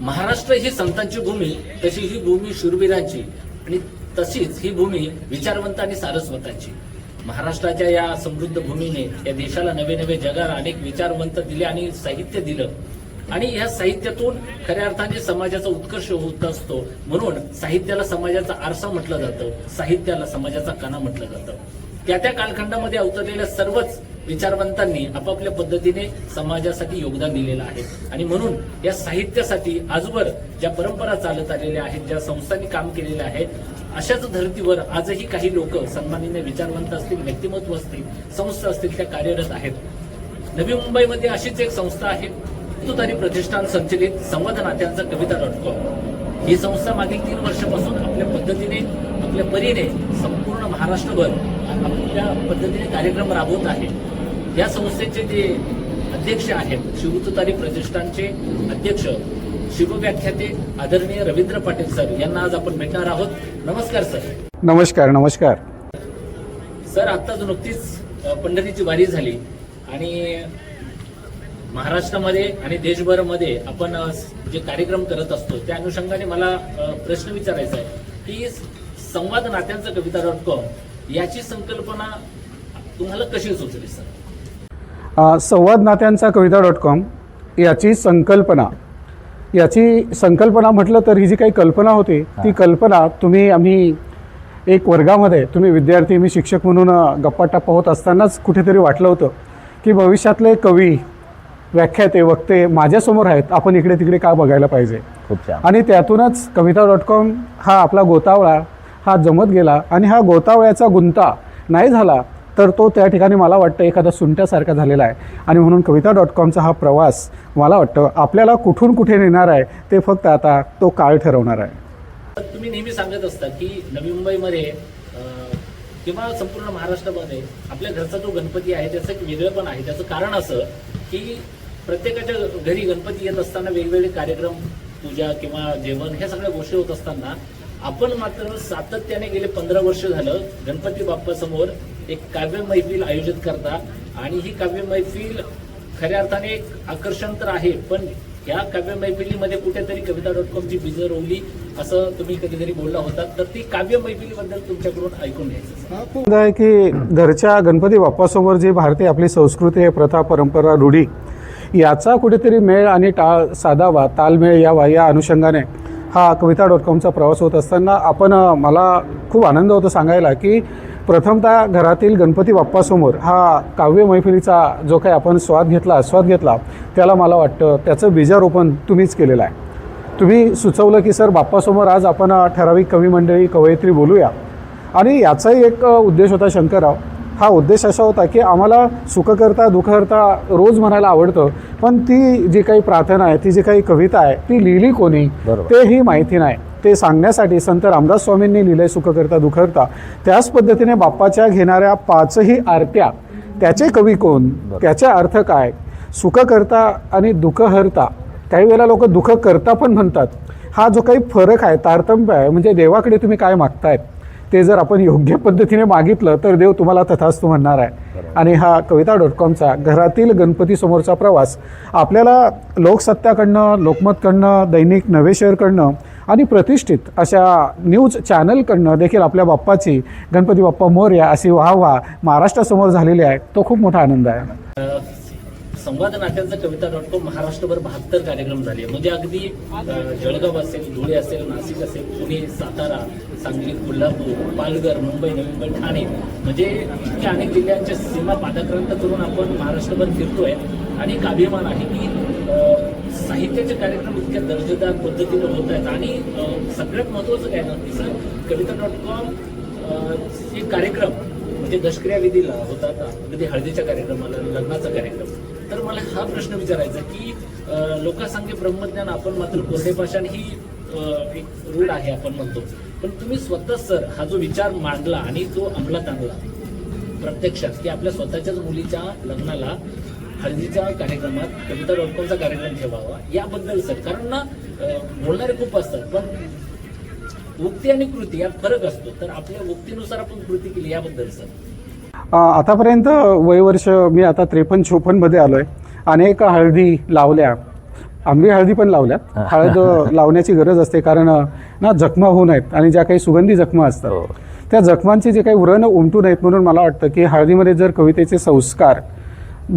महाराष्ट्र ही संतांची भूमी तशी ही भूमी शूरवीरांची. आणि तशीच ही भूमी विचारवंत आणि सारस्वतांची. महाराष्ट्राच्या या समृद्ध भूमीने या देशाला नवे नवे जगाला अनेक विचारवंत दिले आणि साहित्य दिलं. आणि या साहित्यातून खऱ्या अर्थाने समाजाचा उत्कर्ष होत असतो. म्हणून साहित्याला समाजाचा आरसा म्हटलं जातं. साहित्याला समाजाचा कणा म्हटलं जातं. त्या त्या कालखंडामध्ये अवतरलेल्या सर्वच विचारवंतांनी आपापल्या पद्धतीने समाजासाठी योगदान दिलेलं आहे. आणि म्हणून या साहित्यासाठी आजवर ज्या परंपरा चालत आलेल्या आहेत ज्या संस्थांनी काम केलेले आहे अशाच धर्तीवर आजही काही लोक सन्मानिने विचारवंत असतील व्यक्तिमत्व असतील संस्था असतील त्या कार्यरत आहेत. नवी मुंबईमध्ये अशीच एक संस्था आहे तुतारी प्रतिष्ठान संचलित संवाद नात्यांचा कविता डॉट कॉम ही संस्था मागील तीन वर्षापासून आपल्या पद्धतीने आपल्या परीने संपूर्ण महाराष्ट्रभर आपल्या पद्धतीने कार्यक्रम राबवत आहे या संस्थेचे जे अध्यक्ष आहेत शिवतुतारी प्रतिष्ठानचे अध्यक्ष शिवव्याख्याते आदरणीय रवींद्र पाटील सर यांना आज आपण भेटणार आहोत. नमस्कार सर. नमस्कार नमस्कार. सर आत्ताच नुकतीच पंढरीची वारी झाली आणि महाराष्ट्रामध्ये आणि देशभरामध्ये आपण जे कार्यक्रम करत असतो त्या अनुषंगाने मला प्रश्न विचारायचा आहे की संवाद नात्यांचं कविता डॉट कॉम याची संकल्पना तुम्हाला कशी सुचली सर? संवाद नात्यांचा कविता डॉट कॉम याची संकल्पना. याची संकल्पना म्हटलं तर ही जी काही कल्पना होती ती कल्पना तुम्ही आम्ही एक वर्गामध्ये तुम्ही विद्यार्थी मी शिक्षक म्हणून गप्पा टप्पा होत असतानाच कुठेतरी वाटलं होतं की भविष्यातले कवी व्याख्याते वक्ते माझ्यासमोर आहेत आपण इकडे तिकडे का बघायला पाहिजे? खूप छान. आणि त्यातूनच कविता डॉट कॉम हा आपला गोतावळा हा जमत गेला आणि हा गोतावळ्याचा गुंता नाही झाला तर तो त्या ठिकाणी मला वाटतं एखादा सुंट्यासारखा झालेला आहे. आणि म्हणून कविता डॉट कॉमचा हा प्रवास मला वाटतं आपल्याला कुठून कुठे नेणार आहे ते फक्त आता तो काळ ठरवणार आहे. तुम्ही नेहमी सांगत असता की नवी मुंबईमध्ये किंवा संपूर्ण महाराष्ट्रामध्ये आपल्या घरचा जो गणपती आहे त्याचं एक वेगळं पण आहे. त्याचं कारण असं की प्रत्येकाच्या घरी गणपती येत असताना वेगवेगळे कार्यक्रम पूजा किंवा जेवण ह्या सगळ्या गोष्टी होत असताना आपण मात्र सातत्याने गेले पंधरा वर्ष झालं गणपती बाप्पा समोर एक काव्य मैफिल आयोजित करता आणि ही काव्य मैफिल खऱ्या अर्थाने एक आकर्षण तर आहे पण या काव्य मैफिलीमध्ये कुठेतरी कविता डॉट कॉमची बिजर रोवली असं तुम्ही कधीतरी बोलला होता. तर ती काव्य मैफिलीबद्दल तुमच्याकडून ऐकून घ्यायचं आहे. की घरच्या गणपती बाप्पासमोर जी भारतीय आपली संस्कृती आहे प्रथा परंपरा रूढी याचा कुठेतरी मेळ आणि टाळ साधावा तालमेळ यावा या अनुषंगाने हा कविता डॉट कॉमचा प्रवास होत असताना आपण मला खूप आनंद होतो सांगायला की प्रथमतः घरातील गणपती बाप्पासमोर हा काव्य मैफिलीचा जो काही आपण स्वाद घेतला आस्वाद घेतला त्याला मला वाटतं त्याचं बीजारोपण तुम्हीच केलेलं आहे. तुम्ही सुचवलं की सर बाप्पासमोर आज आपण ठराविक कवी मंडळी कवयित्री बोलूया. आणि याचाही एक उद्देश होता शंकरराव. हा उद्देश असा होता की आम्हाला सुखकर्ता दुःखहर्ता रोज म्हणायला आवडतं. पण ती जी काही प्रार्थना आहे ती जी काही कविता आहे ती लिहिली कोणी. तेही माहिती नाही. ते सांगण्यासाठी संत रामदास स्वामींनी लिहिले सुखकर्ता दुःखहर्ता त्याच पद्धतीने बाप्पाच्या घेणाऱ्या पाचही आरत्या त्याचे कवी कोण त्याचे अर्थ काय? सुखकर्ता आणि दुःखहर्ता काही वेळेला लोक दुःख करता पण म्हणतात. हा जो काही फरक आहे तारतम्य आहे म्हणजे देवाकडे तुम्ही काय मागतायत? ते जर आपण योग्य पद्धतीने मागितलं तर देव तुम्हाला तथास्तु म्हणणार आहे. आणि हा कविता डॉट कॉमचा घरातील गणपती समोरचा प्रवास आपल्याला लोकसत्ताकडनं लोकमतकडनं दैनिक नवेशहरकडनं आणि प्रतिष्ठित अशा न्यूज चॅनलकडनं देखील आपल्या बाप्पाची गणपती बाप्पा मोर्या अशी वाहवा महाराष्ट्रासमोर झालेली आहे. तो खूप मोठा आनंद आहे. संवाद नाट्यांचा कविता डॉट कॉम महाराष्ट्रभर बहात्तर कार्यक्रम झाले. म्हणजे अगदी जळगाव असेल धुळे असेल नाशिक असेल पुणे सातारा सांगली कोल्हापूर पालघर मुंबई नवी मुंबई ठाणे म्हणजे इतक्या अनेक जिल्ह्यांच्या सीमा पादाक्रांत करून आपण महाराष्ट्रभर फिरतोय. आणि एक अभिमान आहे की साहित्याचे कार्यक्रम इतक्या दर्जेदार पद्धतीने होत आहेत. आणि सगळ्यात महत्त्वाचं काय ना सर कविता डॉट कॉम एक कार्यक्रम म्हणजे दशक्रिया विधीला होता आता अगदी म्हणजे हळदीच्या कार्यक्रमाला लग्नाचा कार्यक्रम. तर मला हा प्रश्न विचारायचा की अ, लोकसंख्य ब्रह्मज्ञान आपण मात्र कोरडे भाषण ही एक रूढ आहे आपण म्हणतो. पण तुम्ही स्वतः सर हा जो विचार मांडला आणि जो अंमलात आणला प्रत्यक्षात की आपल्या स्वतःच्याच मुलीच्या लग्नाला हळदीच्या कार्यक्रमात कविता डॉट कॉमचा कार्यक्रम ठेवावा याबद्दल सर कारण ना बोलणारे खूप असतात पण उक्ती आणि कृती यात फरक असतो. तर आपल्या उक्तीनुसार आपण कृती केली याबद्दल सर. आतापर्यंत वयवर्ष मी आता त्रेपन्न चोपन्नमध्ये आलो आहे अनेक हळदी लावल्या. आंबी हळदी पण लावल्यात. हळद लावण्याची गरज असते कारण ना जखमा होऊ नयेत आणि ज्या काही सुगंधी जखमा असतात हो. त्या जखमांचे जे काही व्रण उमटू नयेत म्हणून मला वाटतं की हळदीमध्ये जर कवितेचे संस्कार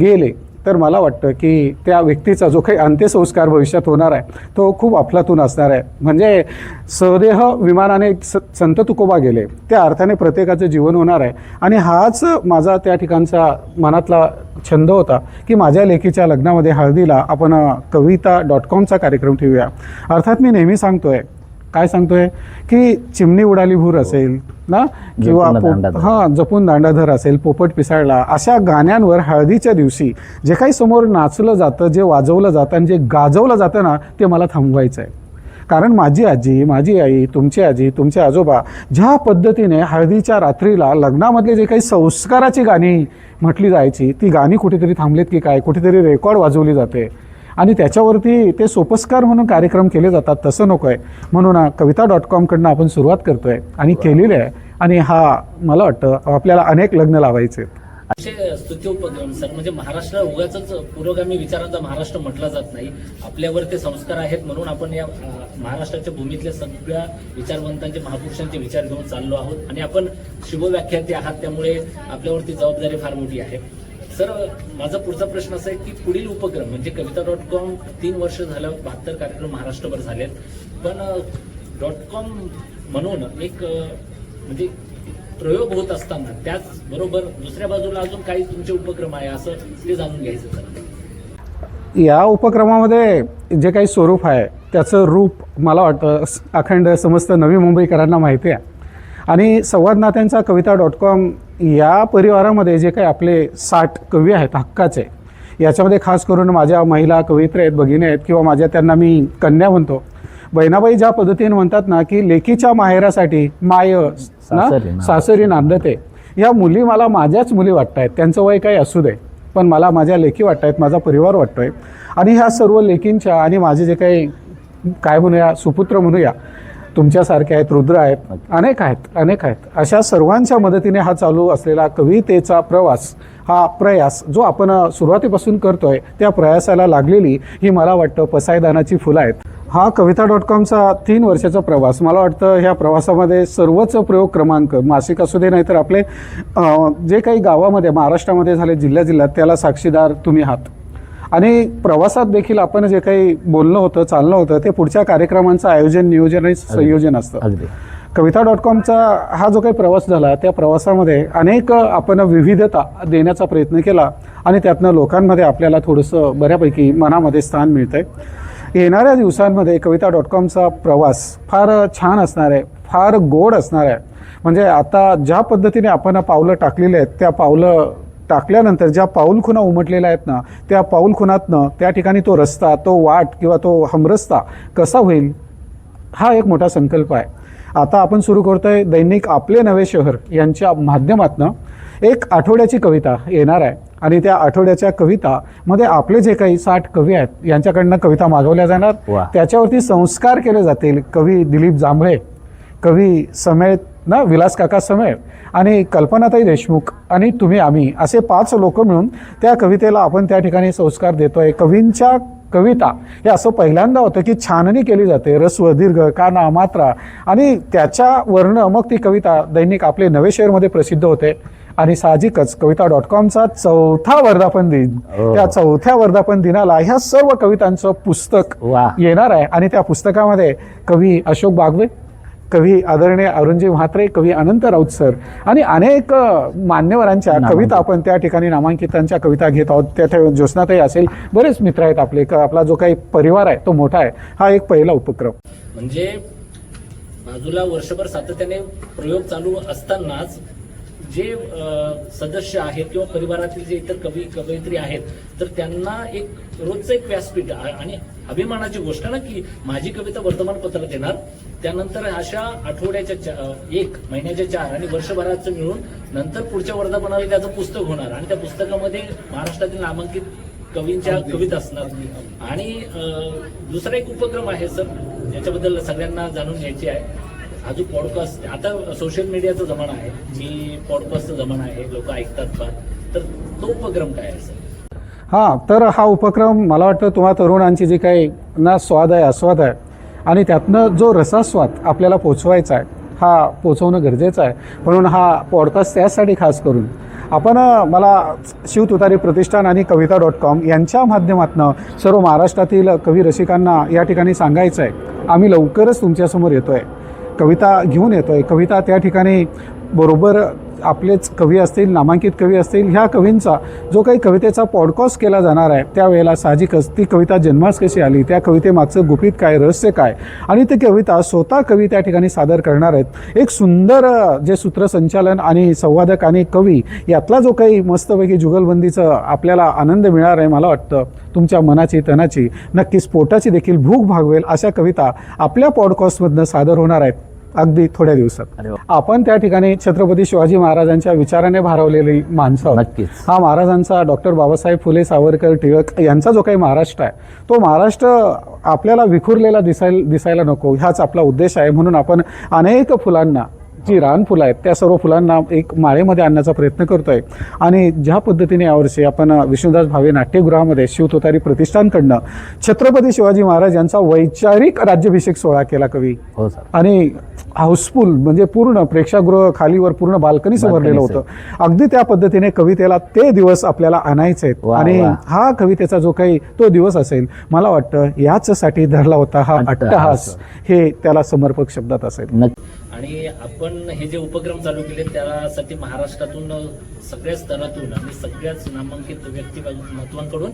गेले तर मला वाटतं की त्या व्यक्तीचा जो काही अंत्यसंस्कार भविष्यात होणार आहे तो खूप अफलातून असणार आहे. म्हणजे सदेह विमानाने स संत तुकोबा गेले त्या अर्थाने प्रत्येकाचं जीवन होणार आहे. आणि हाच माझा त्या ठिकाणचा मनातला छंद होता की माझ्या लेखीच्या लग्नामध्ये हळदीला आपण कविता डॉट कॉमचा कार्यक्रम ठेवूया. अर्थात मी नेहमी सांगतोय काय सांगतोय? की चिमणी उडाली भूर असेल ना? किंवा. हा जपून दांडाधर असेल पोपट पिसाळला अशा गाण्यांवर हळदीच्या दिवशी जे काही समोर नाचलं जातं जे वाजवलं जातं आणि जे गाजवलं जातं ना ते मला थांबवायचं आहे कारण माझी आजी माझी आई तुमची आजी तुमचे आजोबा ज्या पद्धतीने हळदीच्या रात्रीला लग्नामधले जे काही संस्काराची गाणी म्हटली जायची ती गाणी कुठेतरी थांबलेत की काय? कुठेतरी रेकॉर्ड वाजवली जाते. आणि त्याच्यावरती ते सोपस्कार म्हणून कार्यक्रम केले जातात तसं नको आहे. म्हणून हा कविता डॉट कॉमकडनं आपण सुरुवात करतोय आणि केलेली आहे. आणि हा मला वाटतं आपल्याला अनेक लग्न लावायचे आहेत. असे स्तुती उपक्रम सर म्हणजे महाराष्ट्र उगाच पुरोगामी विचारांचा महाराष्ट्र म्हटला जात नाही. आपल्यावर ते संस्कार आहेत म्हणून आपण या महाराष्ट्राच्या भूमीतल्या सगळ्या विचारवंतांचे महापुरुषांचे विचार घेऊन चाललो आहोत. आणि आपण शिवव्याख्याते आहात त्यामुळे आपल्यावरती जबाबदारी फार मोठी आहे. सर माझा पुढचा प्रश्न असा आहे की पुढील उपक्रम म्हणजे कविता डॉट कॉम तीन वर्ष झालं बहात्तर कार्यक्रम महाराष्ट्रभर झालेत. पण डॉट कॉम म्हणून एक म्हणजे प्रयोग होत असताना त्याचबरोबर दुसऱ्या बाजूला अजून काही तुमचे उपक्रम आहे असं ते जाणून घ्यायचं सर. या उपक्रमामध्ये जे काही स्वरूप आहे त्याचं रूप मला वाटतं अखंड समस्त नवी मुंबईकरांना माहिती आहे. आणि संवाद नात्यांचा कविता डॉट कॉम या परिवारामध्ये जे काही आपले साठ कवी आहेत हक्काचे याच्यामध्ये खास करून माझ्या महिला कवयित्री आहेत भगिनी आहेत किंवा माझ्या त्यांना मी कन्या म्हणतो. बहिणाबाई ज्या पद्धतीने म्हणतात ना की लेकीच्या माहेरासाठी माय ना. सासरी नांदते. या मुली मला माझ्याच मुली वाटत आहेत त्यांचं वय काही असू दे पण मला माझ्या लेखी वाटत आहेत माझा परिवार वाटतोय. आणि ह्या सर्व लेकींच्या आणि माझे जे काही काय म्हणूया सुपुत्र म्हणूया तुमच्यासारखे आहेत रुद्र आहेत अनेक आहेत अनेक आहेत. अशा सर्वांच्या मदतीने हा चालू असलेला कवितेचा प्रवास हा प्रयास जो आपण सुरुवातीपासून करतोय त्या प्रयासाला लागलेली ही मला वाटतं पसायदानाची फुलं आहेत. हा कविता डॉट कॉमचा तीन वर्षाचा प्रवास. मला वाटतं ह्या प्रवासामध्ये सर्वच प्रयोग क्रमांक मासिक असू दे नाहीतर आपले जे काही गावामध्ये महाराष्ट्रामध्ये झाले जिल्ह्या जिल्ह्यात त्याला साक्षीदार तुम्ही आहात. आणि प्रवासात देखील आपण जे काही बोलणं होतं चालणं होतं ते पुढच्या कार्यक्रमांचं आयोजन नियोजन आणि संयोजन असतं. कविता डॉट कॉमचा हा जो काही प्रवास झाला त्या प्रवासामध्ये अनेक आपण विविधता देण्याचा प्रयत्न केला आणि त्यातनं लोकांमध्ये आपल्याला थोडंसं बऱ्यापैकी मनामध्ये स्थान मिळतंय. येणाऱ्या दिवसांमध्ये कविता डॉट कॉमचा प्रवास फार छान असणार आहे फार गोड असणार आहे. म्हणजे आता ज्या पद्धतीने आपण पावलं टाकलेली आहेत त्या पावलं टाकल्यानंतर ज्या पाऊलखुणा उमटलेल्या आहेत ना त्या पाऊलखुणातनं त्या ठिकाणी तो रस्ता तो वाट किंवा तो हमरस्ता कसा होईल हा एक मोठा संकल्प आहे. आता आपण सुरू करतोय दैनिक आपले नवे शहर यांच्या माध्यमातनं. एक आठवड्याची कविता येणार आहे आणि त्या आठवड्याच्या कवितामध्ये आपले जे काही साठ कवी आहेत यांच्याकडनं कविता मागवल्या जाणार. त्याच्यावरती संस्कार केले जातील कवी दिलीप जांभळे कवी समेळ ना विलास काका समेळ आणि कल्पनाताई देशमुख आणि तुम्ही आम्ही असे पाच लोक मिळून त्या कवितेला आपण त्या ठिकाणी संस्कार देतोय. कवींच्या कविता हे असं पहिल्यांदा होतं की छाननी केली जाते. रस्व दीर्घ काना मात्रा आणि त्याच्यावरनं मग ती कविता दैनिक आपले नवे शहरमध्ये प्रसिद्ध होते. आणि साहजिकच कविता डॉट कॉमचा चौथा वर्धापन दिन. हो. त्या चौथ्या वर्धापन दिनाला ह्या सर्व कवितांचं पुस्तक येणार आहे. आणि त्या पुस्तकामध्ये कवी अशोक बागवे कवी आदरणीय अरुणजी म्हात्रे कवी अनंत राऊत सर आणि अनेक मान्यवरांच्या. कविता आपण त्या ठिकाणी नामांकितांच्या कविता घेत आहोत. त्या ठेव- ज्योत्स्नाताई असेल बरेच मित्र आहेत आपले. आपला जो काही परिवार आहे तो मोठा आहे. हा एक पहिला उपक्रम. म्हणजे बाजूला वर्षभर सातत्याने प्रयोग चालू असतानाच जे सदस्य आहेत किंवा परिवारातील जे इतर कवी कवयित्री आहेत तर त्यांना एक रोजचं एक व्यासपीठ आणि अभिमानाची गोष्ट ना की माझी कविता वर्तमानपत्रात येणार. त्यानंतर अशा आठवड्याच्या एक महिन्याच्या चार आणि वर्षभराचं मिळून नंतर पुढच्या वर्धापनाला त्याचं पुस्तक होणार आणि त्या पुस्तकामध्ये महाराष्ट्रातील नामांकित कवींच्या कविता असणार. आणि दुसरा एक उपक्रम आहे सर ज्याच्याबद्दल सगळ्यांना जाणून घ्यायची आहे. हा जो पॉडकास्ट आता सोशल मीडियाचा जमाना आहे. मी पॉडकास्टचा जमाना आहे लोक ऐकतात फार. तर तो उपक्रम काय असेल हां तर हा उपक्रम मला वाटतं तुम्हा तरुणांची जी काही ना स्वाद आहे आस्वाद आहे आणि त्यातनं जो रसास्वाद आपल्याला पोचवायचा आहे हा पोचवणं गरजेचं आहे. म्हणून हा पॉडकास्ट त्यासाठी खास करून आपण मला शिव तुतारी प्रतिष्ठान आणि कविता डॉट कॉम यांच्या माध्यमातून सर्व महाराष्ट्रातील कवी रसिकांना या ठिकाणी सांगायचं आहे आम्ही लवकरच तुमच्यासमोर येतो आहे कविता घेऊन येतो आहे कविता त्या ठिकाणी बरोबर आपलेच कवी असतील नामांकित कवी असतील ह्या कवींचा जो काही कवितेचा पॉडकास्ट केला जाणार आहे त्यावेळेला साहजिकच ती कविता जन्मास कशी आली त्या कवितेमागचं गुपित काय रहस्य काय? आणि ती कविता स्वतः कवी त्या ठिकाणी सादर करणार आहेत. एक सुंदर जे सूत्रसंचालन आणि संवादक आणि कवी यातला जो काही मस्तपैकी जुगलबंदीचं आपल्याला आनंद मिळणार आहे मला वाटतं. तुमच्या मनाची तनाची नक्कीच पोटाची देखील भूक भागवेल अशा कविता आपल्या पॉडकास्टमधनं सादर होणार आहेत. अगदी थोड्या दिवसात. आपण त्या ठिकाणी छत्रपती शिवाजी महाराजांच्या विचाराने भारावलेली माणसं. हा महाराजांचा डॉक्टर बाबासाहेब फुले सावरकर टिळक यांचा जो काही महाराष्ट्र आहे तो महाराष्ट्र आपल्याला विखुरलेला दिसायला दिसायला नको ह्याच आपला उद्देश आहे म्हणून आपण अनेक फुलांना जी रान फुलं आहेत त्या सर्व फुलांना एक माळेमध्ये आणण्याचा प्रयत्न करतोय. आणि ज्या पद्धतीने यावर्षी आपण विष्णुदास भावे नाट्यगृहामध्ये शिवतोतारी प्रतिष्ठानकडनं छत्रपती शिवाजी महाराज यांचा वैचारिक राज्याभिषेक सोहळा केला कवी. हो सर. आणि हाऊसफुल म्हणजे पूर्ण प्रेक्षागृह खालीवर पूर्ण बाल्कनीचं भरलेलं बाल्कनीचं. होतं. अगदी त्या पद्धतीने कवितेला ते दिवस आपल्याला आणायचे आहेत. आणि. हा कवितेचा जो काही तो दिवस असेल मला वाटतं याचसाठी धरला होता हा अट्टहास. हे त्याला समर्पक शब्दात असेल. आणि आपण हे जे उपक्रम चालू केले त्यासाठी महाराष्ट्रातून सगळ्याच स्तरातून आणि सगळ्याच नामांकित व्यक्ती महत्वांकडून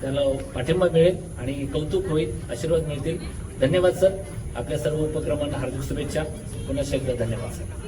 त्याला पाठिंबा मिळेल आणि कौतुक होईल आशीर्वाद मिळतील. धन्यवाद सर. आपल्या सर्व उपक्रमांना हार्दिक शुभेच्छा. पुन्हा एकदा धन्यवाद सर.